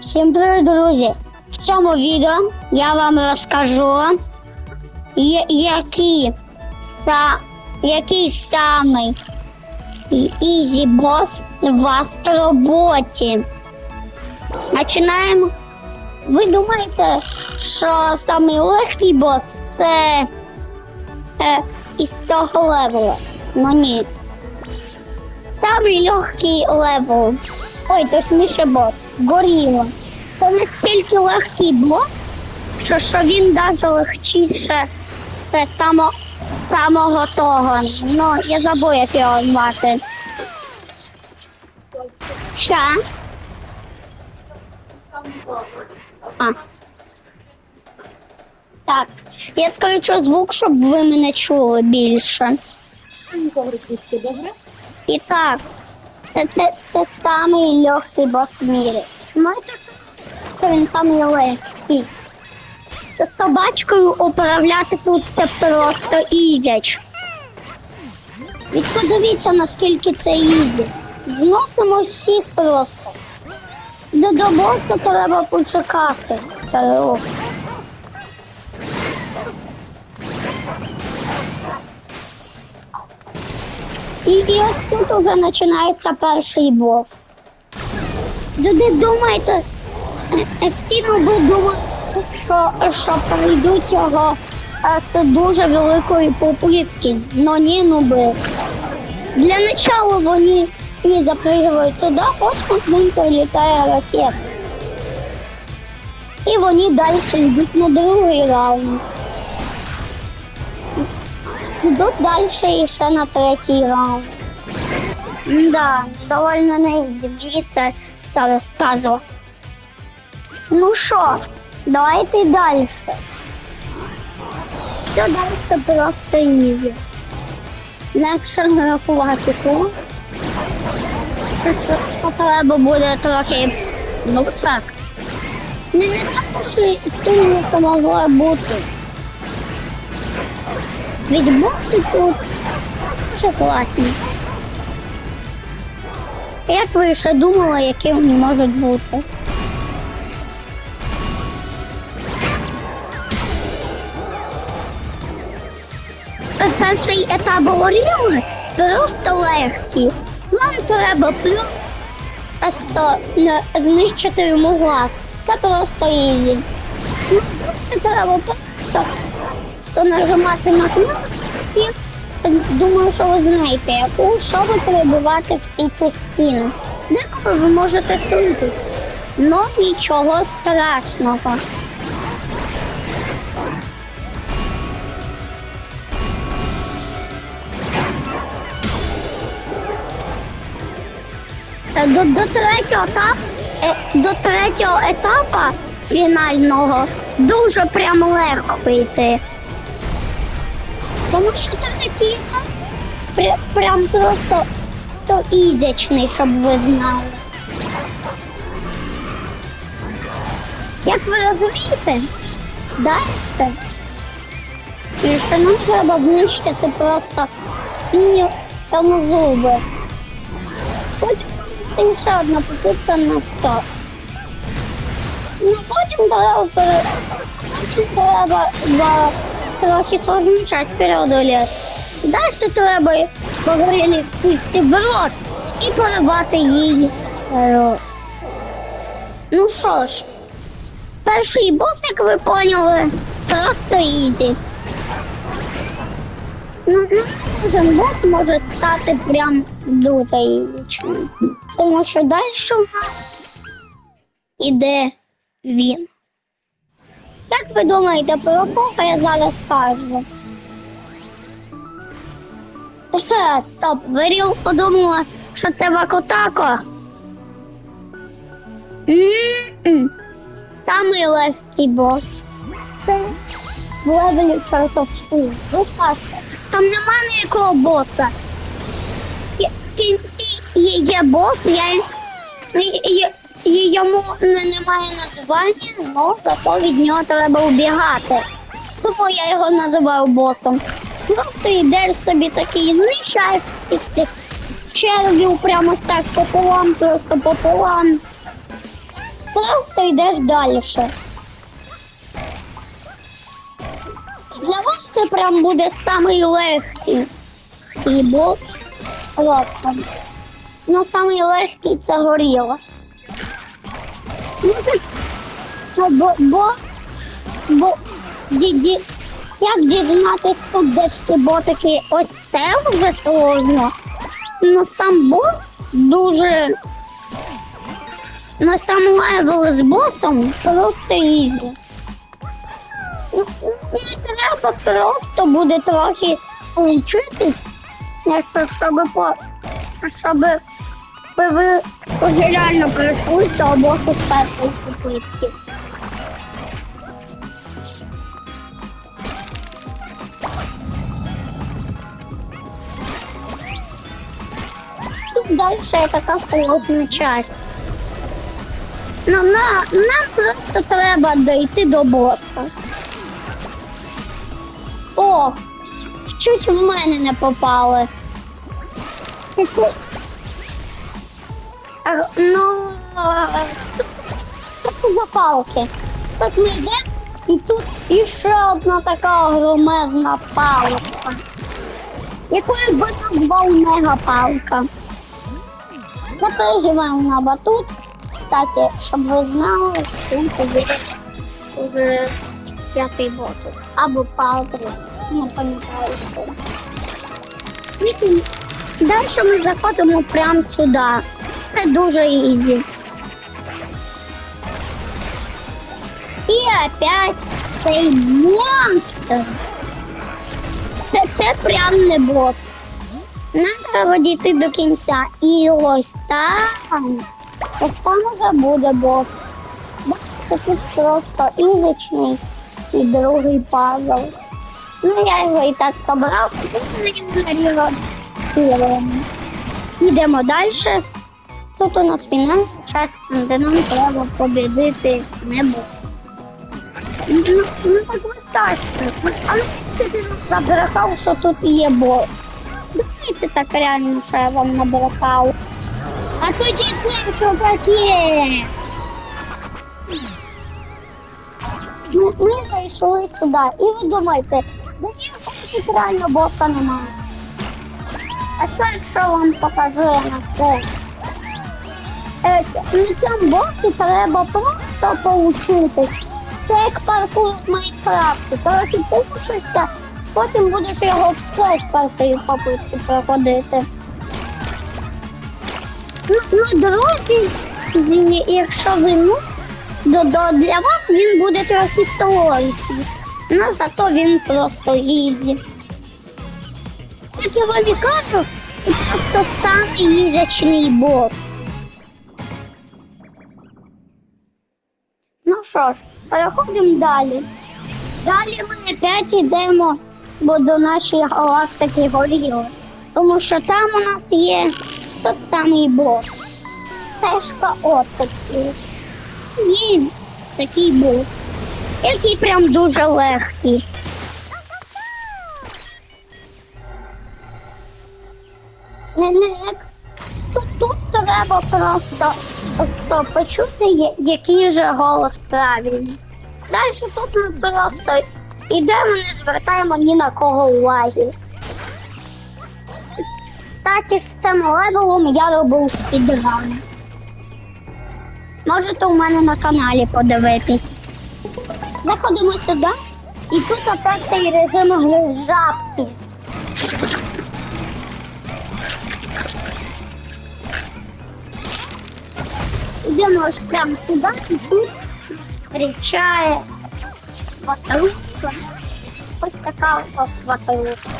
Всім привіт, друзі! В цьому відео я вам розкажу, який, са, який самий ізі бос у вас в роботі. Починаємо. Ви думаєте, що самий легкий бос це е, із цього левела? Ну ні. Самий легкий левел. Ой, точніше бос. Горіло. Це настільки легкий бос, що, що він навіть легчіше само, самого того. Ну, я забув, як його звати. Що? А. Так, я скажу звук, щоб ви мене чули більше. Добре? І так, це, це, це самий легкий бос в мірі. Що він самий легкий. З собачкою управляти тут це просто ізяч. Від подивіться, наскільки це ізі. Зносимо всіх просто. До добоця треба почекати. Це рух. І, ось тут уже починається перший бос. Люди думаєте, е, всі ноби думають, що, що пройдуть його е, з дуже великої попитки. Но ні, ноби. Для начала вони не запригують сюди, потім з ним прилітає ракета. І вони далі йдуть на другий раунд. Йдуть далі і ще на третій раунд. Да, довольно неізі. Мені це все розказував. Ну що, давайте далі. Що далі просто ізі. Якщо не рахувати кулу, що, що, що треба буде трохи. Ну так. Не, не так і сильно це могло бути. Боси тут дуже класні. Як ви ще думали, які вони можуть бути? Перший етап горіли просто легкий. Вам треба просто знищити йому глаз. Це просто ізі. Треба просто просто нажимати на кнопки. Думаю, що ви знаєте, яку щоб перебувати в цій частині. Деколи ви можете слити, але нічого страшного. Е, До, до третього етапу, до третього етапу фінального дуже прям легко йти. Тому що етап пря- прям просто сто ізячний, щоб ви знали. Як ви розумієте, далі і ще нам треба знищити просто всі тому зуби. Потім ще одна попитка на сто. Ну потім треба, потім треба трохи сложний час преодоліти. Далі треба погорілі сісти в рот і поливати їй рот. Ну що ж, перший бос, як ви поняли, просто ізі. Ну, ну, кожен бос може стати прям дуже ізічним. Тому що далі у нас іде він. Як ви думаєте, про кого я зараз скажу? Е, Стоп, Веріл подумала, що це Вакотако. Самий легкий бос. Це в левелі чортовству. Будь ласка, там нема ніякого боса. В кінці є бос, я і- йому не, немає названня, але зато від нього треба убігати. Тому я його називаю босом. Просто йдеш собі такий, знищаєш всіх цих червів прямо так пополам, просто пополам. Просто пройдеш далі. Для вас це прям буде самий легкий і бо. Ну, самий це горіло. Це Бо, бо, бо діді, як дізнатись тут, де всі ботики, ось це вже сложно. Ну сам бос дуже. Ну сам левел з босом просто ізі. Ну, треба просто буде трохи вчитись, якщо щоб по щоб ви ви реально пройшли цього босу з першої далі така холодна часть. Ну, на, нам просто треба дойти до боса. О, чуть в мене не попали. Ну, тут запалки. Тут ми йдемо, і тут іще одна така громезна палка. Якою би назвав мегапалка. Запригиваємо на батут. Кстати, щоб ви знали, він буде уже п'ятий батут. Або палка. Не пам'ятаю, що. Далі ми заходимо прямо сюди. Це дуже ізі. І опять цей монстр. Це, це прям не бос. Треба дійти до кінця. І ось там. Ось там вже буде бос. Бачите, тут просто ізичний і другий пазл. Ну, я його і так собрав, Йдемо далі. Тут у нас фінал, час, нам треба побідити небо. Ну, ну так вистачить. А ну нам забрехав, що тут є бос. Давайте так реально, що я вам набрехав. А тоді знаємо, що таке. Ну, ми зайшли сюди. І ви думаєте, да ні, тут реально боса немає. А що якщо вам покажу я на це? Е, На боці треба просто поучитись. Це як паркур в Майнкрафті. Трохи поучишся, потім будеш його все з першої попитки проходити. Ну, ну, друзі, якщо ви ну, до, для вас він буде трохи сложний. Ну зато він просто ізі. Як я вам і кажу, це просто самий їзячний бос. Що ж, переходимо далі. Далі ми опять йдемо бо до нашої галактики горіли. Тому що там у нас є тот самий бос. Стежка оцеплю. Є такий бос, який прям дуже легкий. Не, не, не. Тут, тут треба просто, просто почути, я- який же голос правильний. Далі тут ми просто йдемо, не звертаємо ні на кого уваги. Кстати, з цим левелом я робив спідран. Можете у мене на каналі подивитись. Заходимо сюди, і тут опять цей режим гри жабки. Ось прямо сюди, і тут нас зустрічає сваталушка. Ось така ось сваталушка.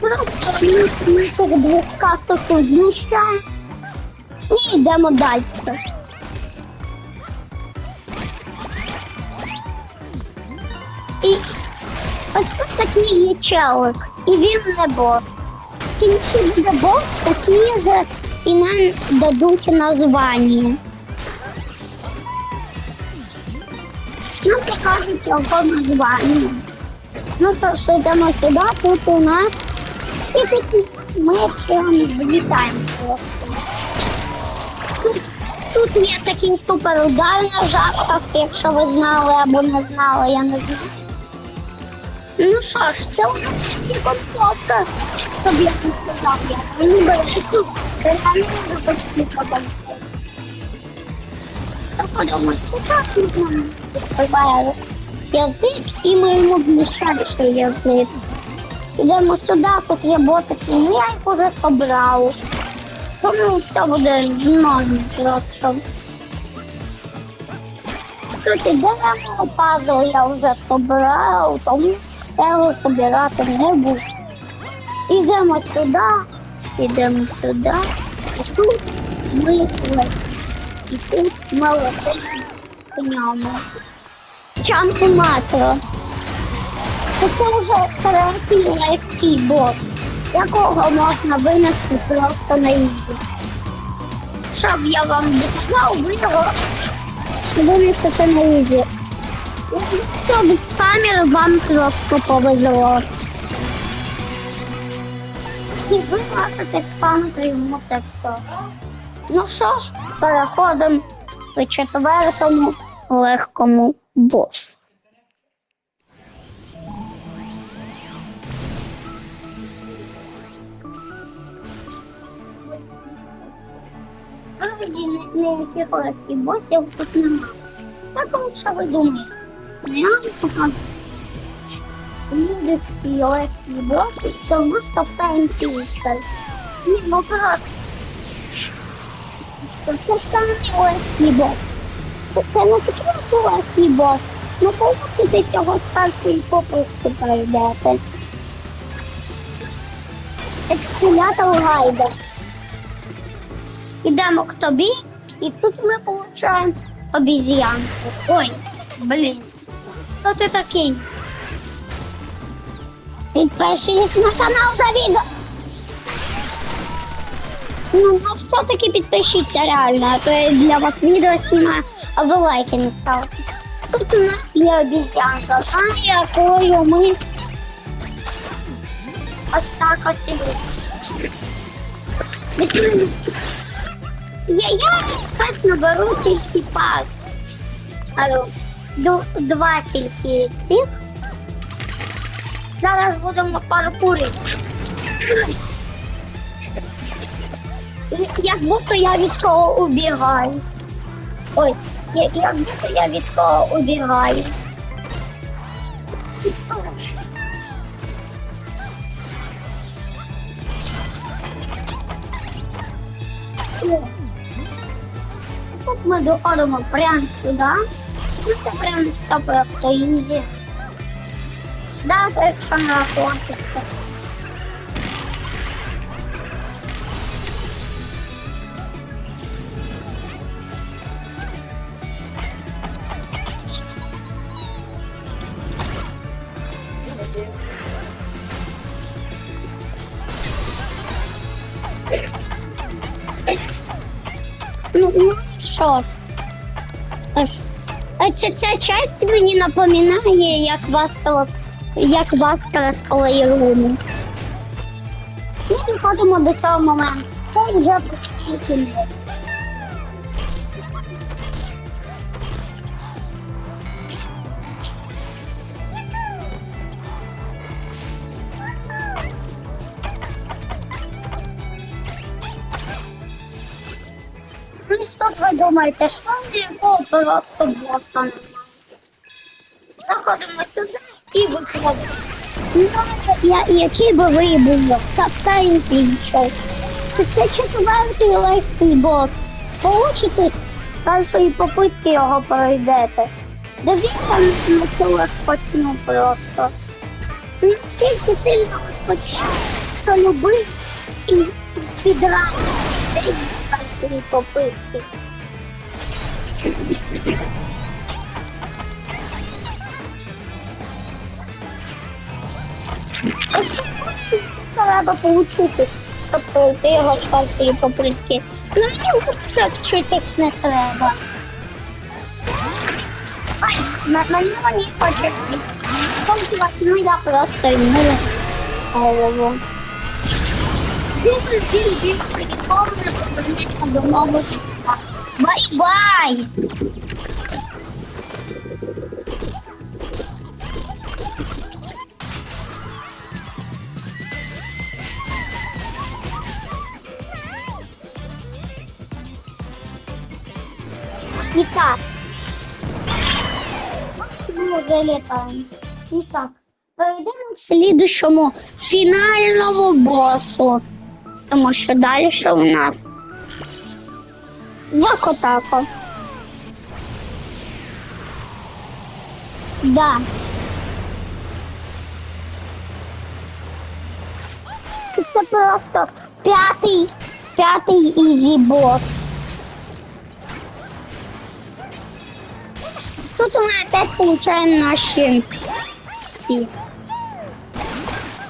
Просто ми цих двох кактусів знищаємо і йдемо. І ось тут такий є челик, і він не бос. В кінці буде бос такий же, і нам дадуть названня. Нам покажуть його названня. Ну що ж, йдемо сюди, тут у нас прямо влітаємо просто. Тут Тут є такий супер удар на жабках, якщо ви знали або не знали, я не знаю. Ну що ж, це у нас компота. Щоб я не сказав, я не бережу. Реально вже почти подальше. Проходимо сюди, і з нами відкриває язик, і ми йому вмішаємо язик. Йдемо сюди, тут є ботики, ну я їх уже собрав. Тому все буде норм просто. Тут ідемо, пазл я вже собрав, тому його собирати не буду. Ідемо сюди, ідемо сюди. І тут ми летимо. І тут ми летимо к ньому. Чампу-матро. Це вже третій легкий бос, якого можна винести просто на ізі. Щоб я вам дійшла, ви його винесете на ізі. Якщо без камери вам просто повезло. І ви можете спамити йому це все. Ну що ж, переходимо до четвертому легкому босу. Вроді ніяких легких босів тут немає. Так лучше ви думаєте. Я вам покажу. Слідовський легкий бос, це просто таймпістер. Ні, ну так. Це самий легкий бос. Це, це не такий легкий бос. Ну, получите цього старшого і попросту перейдете. Екскулятор гайда. Ідемо к тобі, і тут ми получаємо обіз'янку. Ой, блін. Хто ти такий? Підпишись на канал Давіда. Ну, ну все-таки підпишіться реально, а то я для вас відео знімаю, а ви лайки не ставите. Тут у нас є обіз'янка, а якою ми ось так ось ідемо. Я, я чесно беру тільки пак. Алло, два тільки цих. Зараз будемо паркурити. Як будто я від кого убігаю. Ой, як будто я від кого убігаю. Тут ми доходимо прямо сюди. Це прям все просто ізі. Навіть якщо не це. Ну, ну що ж. А ця, часть мені напоминає, як вас теле- як вас телесколеєруємо. Ми приходимо до цього моменту. Це вже почти кінець. Думаєте, що ніякого просто боса немає? Заходимо сюди і виходимо. Я, який би ви були, капітан пішов. Це четвертий легкий бос. Получите з першої попитки його пройдете. Дивіться на цю легкотню просто. Це наскільки сильно легкотня, що любив і підразу попитки. Оце просто треба получити, щоб пройти його першої попитки. Ну мені все вчитись не треба. Ай, мені мені хочеться. Компувати, ну я просто йму голову. Дуже дуже прикольно до нового світа. Бай-бай! І так. Ми вже літаємо. І так. Перейдемо к слідущому фінальному босу. Тому що далі що у нас Вакотако. Да. Це просто п'ятий, п'ятий ізі бос. Тут ми опять получаємо наші ці.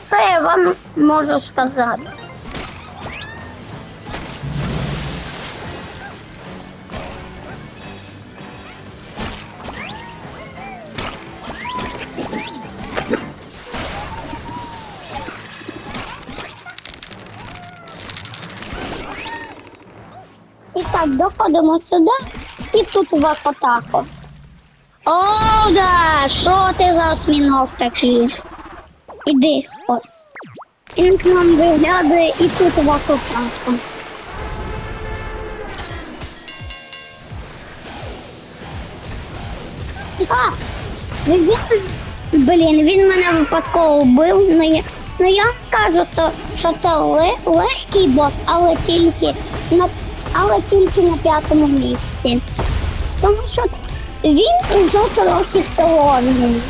Що я вам можу сказати? Так, доходимо сюди і тут в атаку. О, да! Що ти за осьміног такий? Іди, ось. Він к нам виглядає і тут в атаку. А! Він, блін, він мене випадково вбив. Ну я, ну я кажу, що, це ле, легкий бос, але тільки на але тільки на п'ятому місці. Тому що він уже трохи солоний.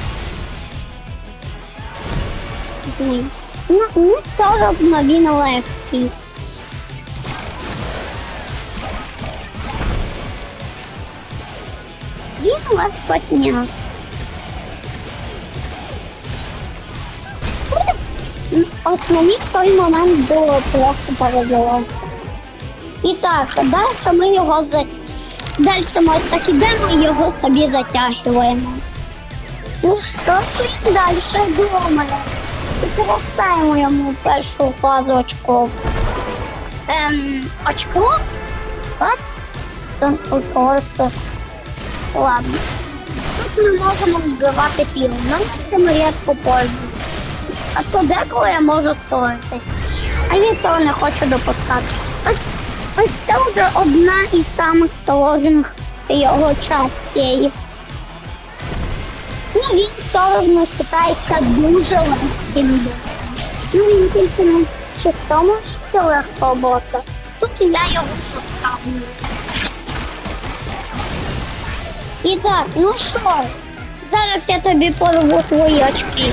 Ну, ну 40 на він легкий. Він легкотня. Ось мені в той момент було просто повезло. І так, далі ми його за... Далі ми ось так ідемо і його собі затягуємо. Ну що ж далі думає? Використаємо йому першу фазу очков. Ем, очко? От? Ладно. Тут ми можемо вбивати пів. Нам цим рідко пользуюсь. А то деколи я можу солитись. А я цього не хочу допускати. Ось, ось це вже одна із самих сложних його частей. Ну, він соромно вважається дуже легким. Ну, він тільки на чистому все легкого боса. Тут я його заставлю. І так, ну що, зараз я тобі порву твої очки.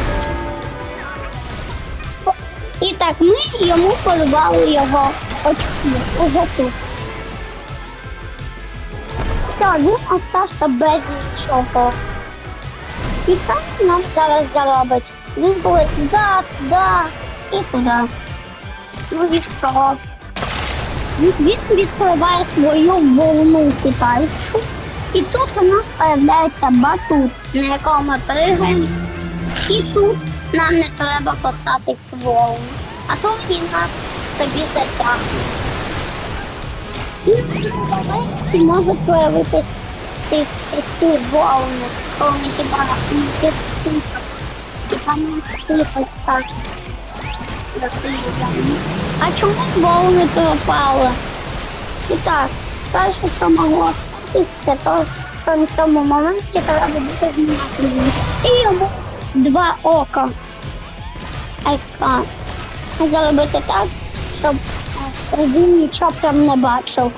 І так, ми йому порвали його очки. Уже тут. Все, він остався без нічого. І сам нам зараз заробить. Він буде туди, туди і туди. Ну і що? Він відкриває свою волну китайську. І тут у нас з'являється батут, на якому ми пригаємо. І тут нам не треба поставити сволу. А то він нас собі затягне. І може проявити цю волну, коли ми хіба не підсипати. Хіба не сипать так. А чому волни пропали? І так, перше, що могло це то, що на цьому моменті треба дуже знати. І йому два ока. Ека. Заробити так, щоб е, він нічого прям не бачив.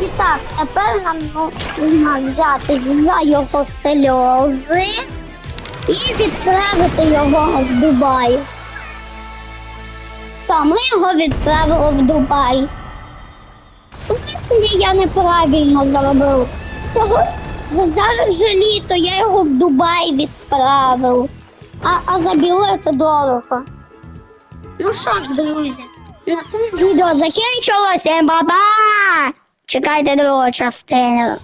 І так, тепер нам нужно взяти за його сльози і відправити його в Дубай. Все, ми його відправили в Дубай. В смислі я неправильно зробив. Всього за зараз же літо я його в Дубай відправив. А, а за білети дорого. Ну що ж, друзі, на цьому відео закінчилося, баба! Чекайте другу частину.